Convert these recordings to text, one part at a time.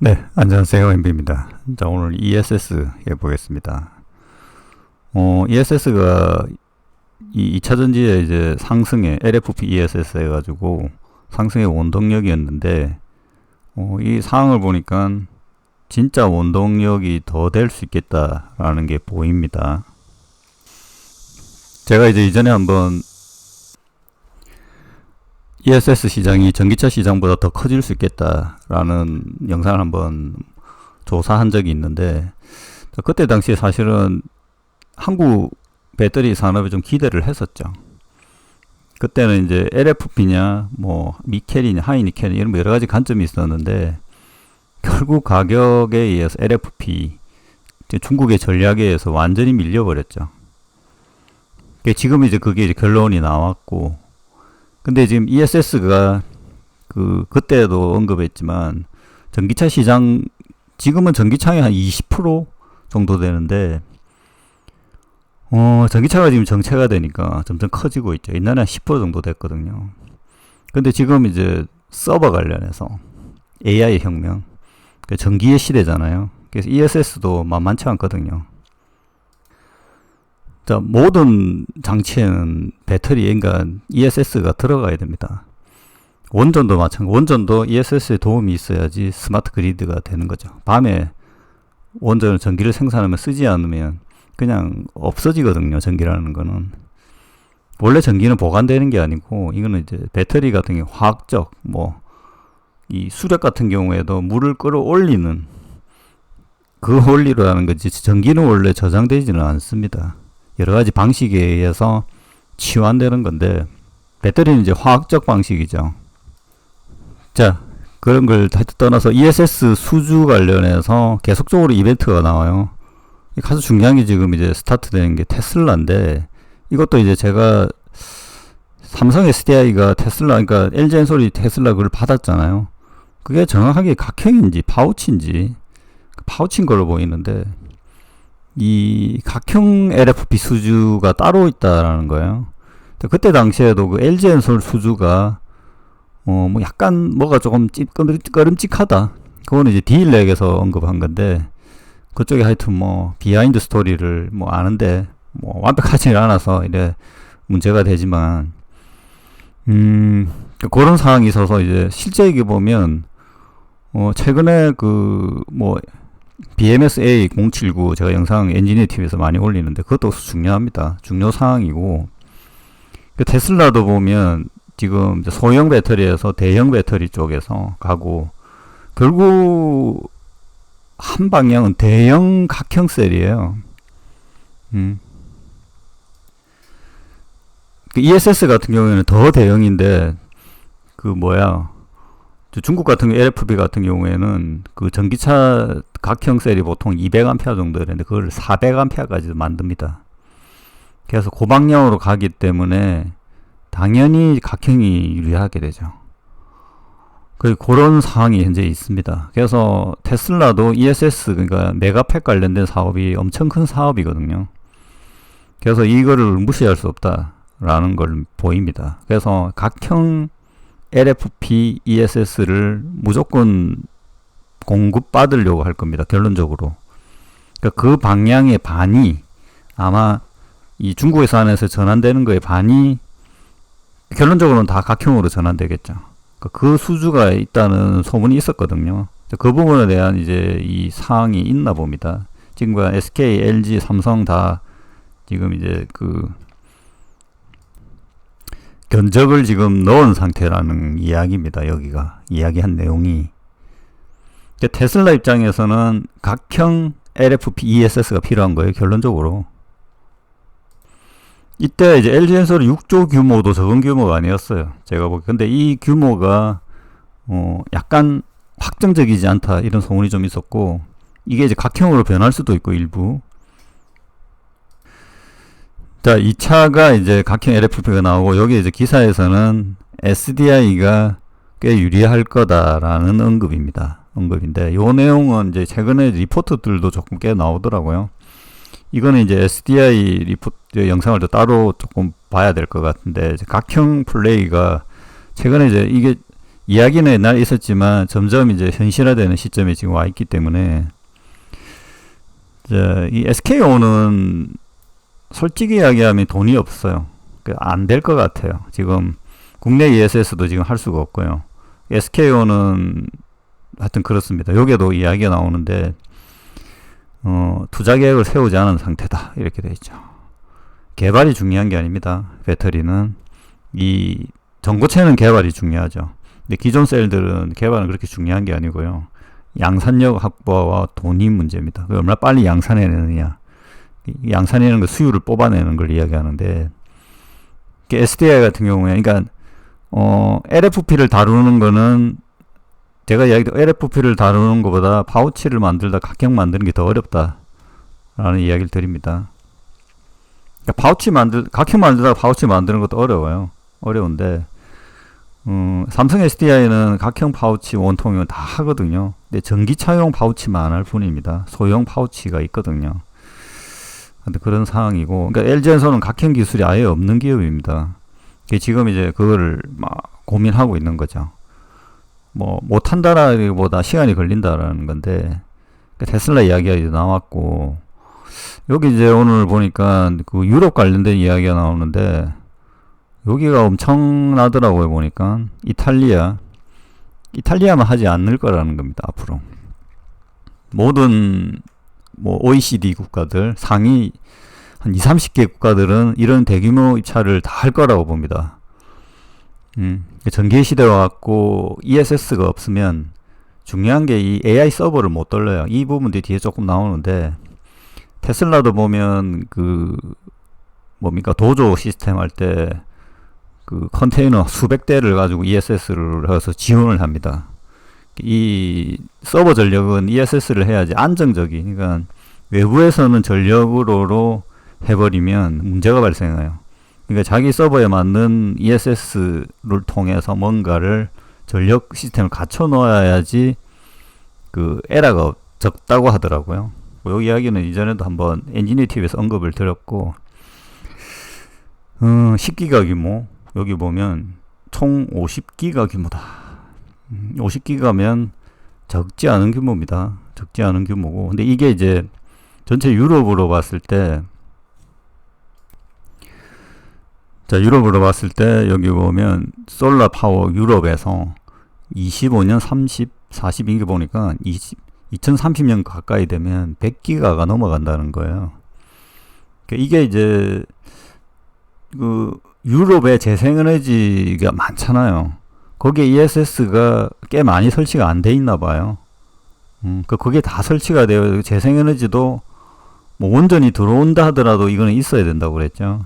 네, 안녕하세요. MB입니다. 자, 오늘 ESS 해보겠습니다. 어, ESS가 이 2차 전지의 이제 상승의 LFP ESS 해가지고 상승의 원동력이었는데, 어, 이 상황을 보니까 진짜 원동력이 더 될 수 있겠다라는 게 보입니다. 제가 이제 이전에 한번 ESS 시장이 전기차 시장보다 더 커질 수 있겠다라는 영상을 한번 조사한 적이 있는데 그때 당시에 사실은 한국 배터리 산업에 좀 기대를 했었죠. 그때는 이제 LFP냐, 뭐 니켈이냐, 하이니켈 이런 뭐 여러 가지 관점이 있었는데 결국 가격에 의해서 LFP 중국의 전략에 의해서 완전히 밀려버렸죠. 지금 이제 그게 이제 결론이 나왔고 근데 지금 ESS가 그 그때도 언급했지만 전기차 시장 지금은 전기차의 한 20% 정도 되는데 어 전기차가 지금 정체가 되니까 점점 커지고 있죠. 옛날에 한 10% 정도 됐거든요. 근데 지금 이제 서버 관련해서 AI 혁명, 그러니까 전기의 시대잖아요. 그래서 ESS도 만만치 않거든요. 자, 모든 장치에는 배터리, 그러니까 ESS가 들어가야 됩니다. 원전도 마찬가지. 원전도 ESS의 도움이 있어야지 스마트 그리드가 되는 거죠. 밤에 원전을 전기를 생산하면 쓰지 않으면 그냥 없어지거든요. 전기라는 거는. 원래 전기는 보관되는 게 아니고 이거는 이제 배터리 같은 게 화학적 뭐 이 수력 같은 경우에도 물을 끌어올리는 그 원리로 하는 거지 전기는 원래 저장되지는 않습니다. 여러 가지 방식에 의해서 치환되는 건데 배터리는 이제 화학적 방식이죠. 자, 그런 걸 떠나서 ESS 수주 관련해서 계속적으로 이벤트가 나와요. 가장 중요한 게 지금 이제 스타트 되는 게 테슬라인데 이것도 이제 제가 삼성 SDI가 테슬라, 그러니까 LG 엔솔이 테슬라 그걸 받았잖아요. 그게 정확하게 각형인지 파우치인지 파우치인 걸로 보이는데 이 각형 LFP 수주가 따로 있다라는 거예요. 그때 당시에도 그 LG 엔솔 수주가 어 뭐 약간 뭐가 조금 찌끄름직하다. 그거는 이제 디일렉에서 언급한 건데 그쪽에 하여튼 뭐 비하인드 스토리를 뭐 아는데 뭐 완벽하지는 않아서 이래 문제가 되지만 음 그런 상황이 있어서 이제 실제 얘기 보면 어 최근에 그 뭐 BMS-A 079 제가 영상 엔지니어 TV에서 많이 올리는데 그것도 중요합니다. 중요 사항이고 그 테슬라도 보면 지금 소형 배터리에서 대형 배터리 쪽에서 가고 결국 한 방향은 대형 각형 셀이에요. 음. 그 ESS 같은 경우에는 더 대형인데 그 뭐야 중국 같은 LFP 같은 경우에는 그 전기차 각형 셀이 보통 200A 정도 되는데 그걸 400A까지 만듭니다. 그래서 고방량으로 가기 때문에 당연히 각형이 유리하게 되죠. 그 그런 상황이 현재 있습니다. 그래서 테슬라도 ESS 그러니까 메가팩 관련된 사업이 엄청 큰 사업이거든요. 그래서 이거를 무시할 수 없다라는 걸 보입니다. 그래서 각형 LFP ESS를 무조건 공급받으려고 할 겁니다. 결론적으로. 그러니까 그 방향의 반이 아마 이 중국에서 안에서 전환되는 거의 반이 결론적으로는 다 각형으로 전환되겠죠. 그러니까 그 수주가 있다는 소문이 있었거든요. 그 부분에 대한 이제 이 사항이 있나 봅니다. 지금 SK, LG, 삼성 다 지금 이제 그 견적을 지금 넣은 상태라는 이야기입니다. 여기가 이야기한 내용이 테슬라 입장에서는 각형 LFP ESS가 필요한 거예요. 결론적으로 이때 이제 LG 엔솔이 6조 규모도 적은 규모가 아니었어요. 제가 보기 근데 이 규모가 어 약간 확정적이지 않다 이런 소문이 좀 있었고 이게 이제 각형으로 변할 수도 있고 일부 자, 2차가 이제 각형 LFP가 나오고 여기 이제 기사에서는 SDI가 꽤 유리할 거다라는 언급입니다. 언급인데 요 내용은 이제 최근에 리포트들도 조금 꽤 나오더라고요. 이거는 이제 SDI 리포트 영상을 또 따로 조금 봐야 될 것 같은데 각형 플레이가 최근에 이제 이게 이야기는 옛날에 있었지만 점점 이제 현실화되는 시점에 지금 와 있기 때문에 이제 이 SKO는 솔직히 이야기하면 돈이 없어요. 안 될 것 같아요. 지금 국내 ESS도 지금 할 수가 없고요. SKO는 하여튼 그렇습니다. 여기에도 이야기가 나오는데 어, 투자 계획을 세우지 않은 상태다 이렇게 돼 있죠. 개발이 중요한 게 아닙니다. 배터리는 이 전고체는 개발이 중요하죠. 근데 기존 셀들은 개발은 그렇게 중요한 게 아니고요. 양산력 확보와 돈이 문제입니다. 얼마나 빨리 양산해내느냐. 양산해내는 그 수율을 뽑아내는 걸 이야기하는데 SDI 같은 경우에 그러니까 어, LFP를 다루는 거는 제가 이야기도 LFP를 다루는 것보다 파우치를 만들다 각형 만드는 게 더 어렵다라는 이야기를 드립니다. 그러니까 파우치 만들 각형 만들다가 파우치 만드는 것도 어려워요. 어려운데 음, 삼성 SDI는 각형 파우치 원통이면 다 하거든요. 근데 전기차용 파우치만 안 할 뿐입니다. 소형 파우치가 있거든요. 근데 그런 상황이고, 그러니까 LG에서는 각형 기술이 아예 없는 기업입니다. 지금 이제 그거를 막 고민하고 있는 거죠. 뭐 못한다라기보다 시간이 걸린다라는 건데 그 테슬라 이야기가 이제 나왔고 여기 이제 오늘 보니까 그 유럽 관련된 이야기가 나오는데 여기가 엄청나더라고요 보니까 이탈리아 이탈리아만 하지 않을 거라는 겁니다 앞으로 모든 뭐 OECD 국가들 상위 한 2, 30개 국가들은 이런 대규모 입찰을 다 할 거라고 봅니다. 음, 전기 시대와 같고 ESS가 없으면 중요한 게 이 AI 서버를 못 돌려요. 이 부분들이 뒤에 조금 나오는데 테슬라도 보면 그 뭡니까 도조 시스템 할 때 그 컨테이너 수백 대를 가지고 ESS를 해서 지원을 합니다. 이 서버 전력은 ESS를 해야지 안정적이 그러니까 외부에서는 전력으로 해버리면 문제가 발생해요. 그러니까 자기 서버에 맞는 ESS를 통해서 뭔가를 전력 시스템을 갖춰 놓아야지 그 에러가 적다고 하더라고요. 뭐이 이야기는 이전에도 한번 엔지니어 TV에서 언급을 드렸고, 어, 10기가 규모, 여기 보면 총 50기가 규모다. 50기가면 음, 적지 않은 규모입니다. 적지 않은 규모고. 근데 이게 이제 전체 유럽으로 봤을 때 자, 유럽으로 봤을 때 여기 보면 솔라 파워 유럽에서 25년 30, 40 이게 보니까 20, 2030년 가까이 되면 100기가가 넘어간다는 거예요. 그러니까 이게 이제 그 유럽의 재생에너지가 많잖아요. 거기에 ESS가 꽤 많이 설치가 안 돼 있나 봐요. 음, 그 그게 다 설치가 되어 재생에너지도 뭐 원전이 들어온다 하더라도 이거는 있어야 된다고 그랬죠.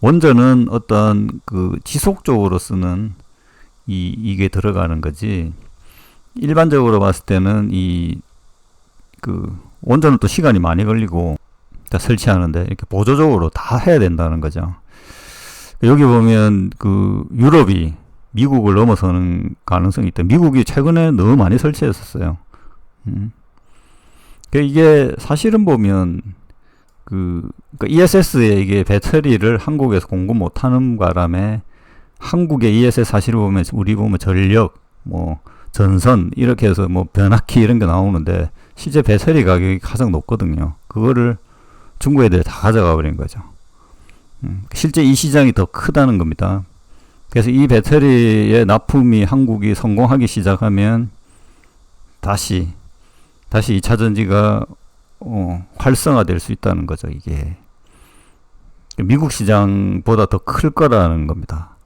원전은 어떤 그 지속적으로 쓰는 이 이게 들어가는 거지. 일반적으로 봤을 때는 이 그 원전은 또 시간이 많이 걸리고 다 설치하는데 이렇게 보조적으로 다 해야 된다는 거죠. 여기 보면 그 유럽이 미국을 넘어서는 가능성이 있다. 미국이 최근에 너무 많이 설치했었어요. 음. 그러니까 이게 사실은 보면 그 그러니까 ESS에 이게 배터리를 한국에서 공급 못하는 바람에 한국의 ESS 사실을 보면 우리 보면 전력 뭐 전선 이렇게 해서 뭐 변압기 이런 게 나오는데 실제 배터리 가격이 가장 높거든요. 그거를 중국 애들이 다 가져가 버린 거죠. 음, 실제 이 시장이 더 크다는 겁니다. 그래서 이 배터리의 납품이 한국이 성공하기 시작하면 다시 다시 2차 전지가 어, 활성화될 수 있다는 거죠, 이게. 미국 시장보다 더 클 거라는 겁니다.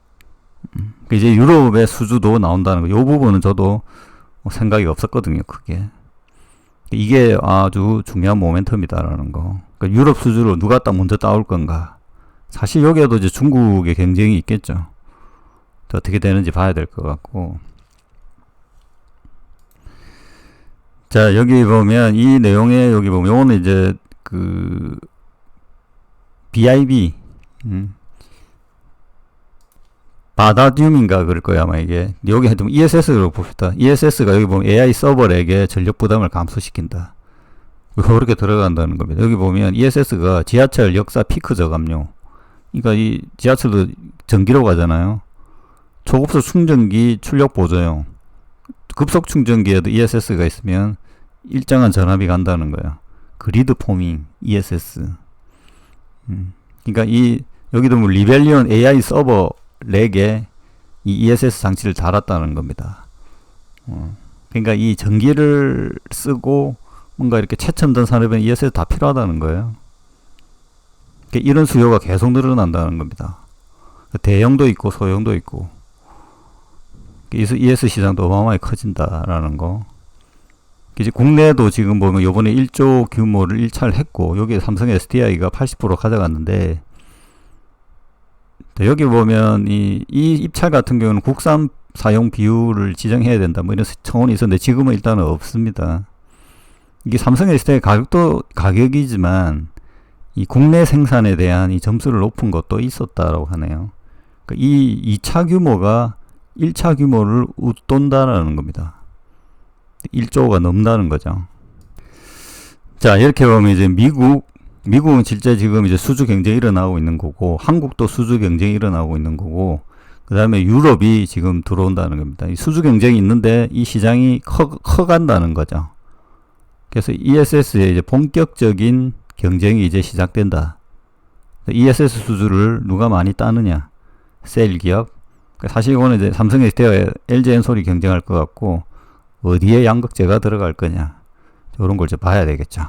음, 이제 유럽의 수주도 나온다는 거. 이 부분은 저도 생각이 없었거든요, 그게. 이게 아주 중요한 모멘텀이다라는 거. 그러니까 유럽 수주로 누가 딱 먼저 따올 건가. 사실 여기에도 이제 중국의 경쟁이 있겠죠. 어떻게 되는지 봐야 될 것 같고. 자, 여기 보면 이 내용에 여기 보면 요거는 이제 그 BIB 음. 바다듐인가 그럴 거야 아마 이게 여기 하여튼 ESS로 봅시다. ESS가 여기 보면 AI 서버렉의 전력 부담을 감소시킨다. 그렇게 들어간다는 겁니다. 여기 보면 ESS가 지하철 역사 피크 저감료. 그러니까 이 지하철도 전기로 가잖아요. 초급속 충전기 출력 보조용. 급속 충전기에도 ESS가 있으면 일정한 전압이 간다는 거예요. 그리드 포밍 ESS. 음. 그러니까 이 여기도 뭐 리벨리온 AI 서버 렉에 이 ESS 장치를 달았다는 겁니다. 어. 그러니까 이 전기를 쓰고 뭔가 이렇게 최첨단 산업에 ESS 다 필요하다는 거예요. 그러니까 이런 수요가 계속 늘어난다는 겁니다. 대형도 있고 소형도 있고 ES 시장도 어마어마하게 커진다라는 거. 이제 국내도 지금 보면 요번에 1조 규모를 일차를 했고 여기에 삼성 SDI가 80% 가져갔는데 또 여기 보면 이, 이 입찰 같은 경우는 국산 사용 비율을 지정해야 된다 뭐 이런 청원이 있었는데 지금은 일단은 없습니다. 이게 삼성 SDI 가격도 가격이지만 이 국내 생산에 대한 이 점수를 높은 것도 있었다라고 하네요. 그러니까 이 2차 규모가 1차 규모를 웃돈다라는 겁니다. 1조가 넘다는 거죠. 자, 이렇게 보면 이제 미국, 미국은 실제 지금 이제 수주 경쟁이 일어나고 있는 거고, 한국도 수주 경쟁이 일어나고 있는 거고, 그 다음에 유럽이 지금 들어온다는 겁니다. 이 수주 경쟁이 있는데 이 시장이 커, 커간다는 거죠. 그래서 ESS의 이제 본격적인 경쟁이 이제 시작된다. ESS 수주를 누가 많이 따느냐? 셀 기업. 사실 이거는 이제 삼성 SD와 LG 엔솔이 경쟁할 것 같고, 어디에 양극재가 들어갈 거냐. 이런 걸 이제 봐야 되겠죠.